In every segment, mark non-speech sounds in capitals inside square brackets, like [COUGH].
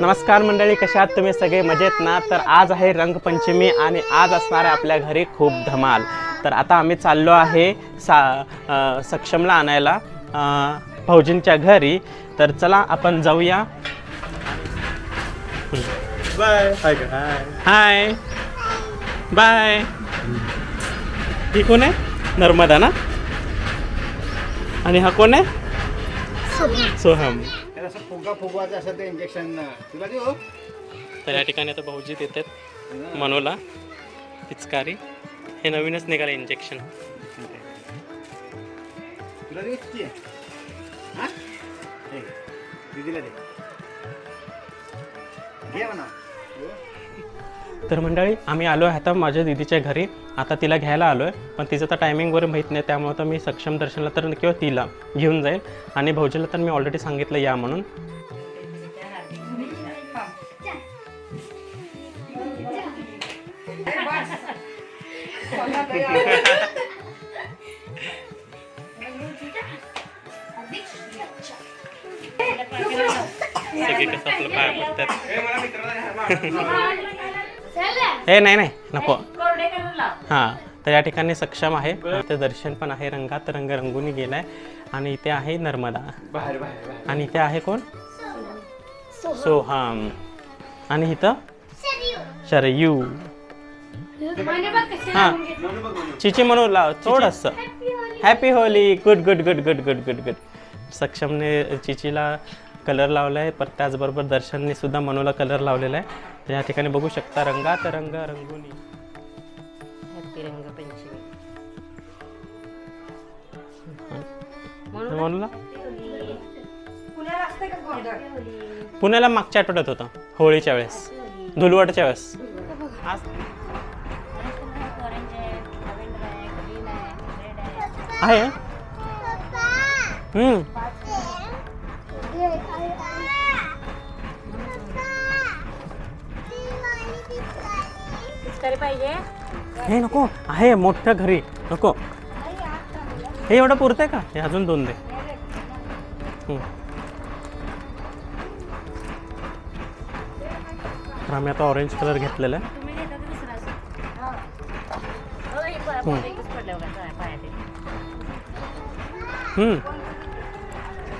नमस्कार मंडळी कशा आहात तुम्ही? सगळे मजेत ना? तर आज आहे रंगपंचमी आणि आज असणार आहे आपल्या घरी खूप धमाल. तर आता आम्ही चाललो आहे सा सक्षमला आणायला भाऊजींच्या घरी. तर चला आपण जाऊया. बाय. हाय हाय बाय ही कोण आहे? नर्मदा ना? आणि हा कोण आहे? सोहम. असं फुगा फुगवायचं असं ते इंजेक्शन तुला देऊ? तर या ठिकाणी आता भाऊजी देतात मनोला पिचकारी. हे नवीनच निघाले इंजेक्शन तुला देऊ? किती हा? दीदीला दे. म्हणा. तर मंडळी आम्ही आलो आहे आता माझ्या दिदीच्या घरी. आता तिला घ्यायला आलो आहे पण तिचं तर टायमिंग वगैरे माहीत नाही त्यामुळे तर मी सक्षम दर्शनला तर किंवा तिला घेऊन जाईल. आणि भाऊजीला तर मी ऑलरेडी सांगितलं या म्हणून. [LAUGHS] सगळे कसं आपलं पाय पडतात. [LAUGHS] [LAUGHS] हे नाही नाही नको. हां तर या ठिकाणी सक्षम आहे. ते दर्शन पण आहे रंगात रंग रंगुनी गेलाय. आणि इथे आहे नर्मदा. बाहेर बाहेर बाहेर. आणि इथे आहे कोण? सोहम. आणि इथं? शरयू हां. चिची म्हणून लाव थोडस. Happy Holi good good good good good good good सक्षमने चिचीला कलर लावला आहे पर त्याचबरोबर दर्शनने सुद्धा मनूला कलर लावलेला आहे. तर या ठिकाणी बघू शकता रंगात रंग रंगुनी हॅपी रंगपंचमी मनूला? पुण्याला मागच्या आठवड्यात होतं होळीच्या वेळेस. धुलवटच्या वेळेस. आज? आहे. पाहिजे. हे नको आहे मोठं घरी नको. हे एवढं पुरतंय का? हे अजून दोन दे. आम्ही आता ऑरेंज कलर घेतलेला आहे.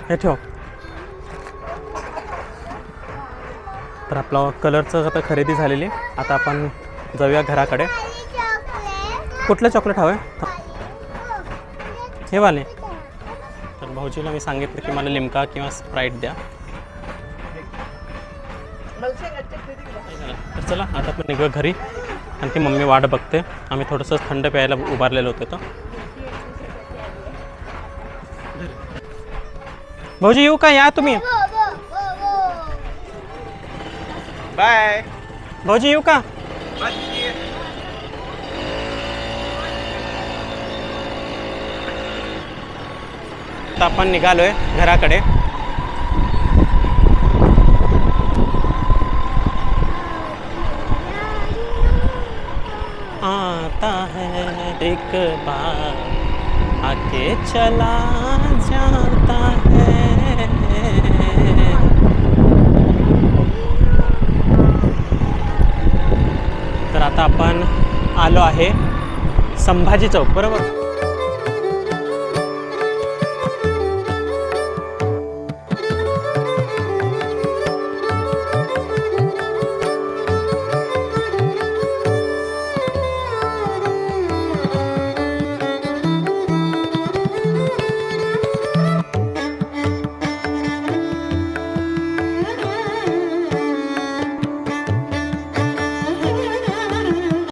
हे ठेव. तर आपला कलरचं आता खरेदी झालेली. आता आपण जाऊया घराकडे. कुठलं चॉकलेट हवं आहे हे वाले. तर भाऊजीला मी सांगितलं की मला लिमका किंवा स्प्राईट द्या. तर चला आता आपण निघूया घरी. आणखी मम्मी वाट बघते. आम्ही थोडंसं थंड प्यायला उभारलेलो होतं तर भाऊजी येऊ का? या तुम्ही. बाय भाऊजी यू का आता आपण निघालोय घराकडे आता है एक बार आके चला जाता है। आता आपण आलो आहे संभाजी चौक बरोबर?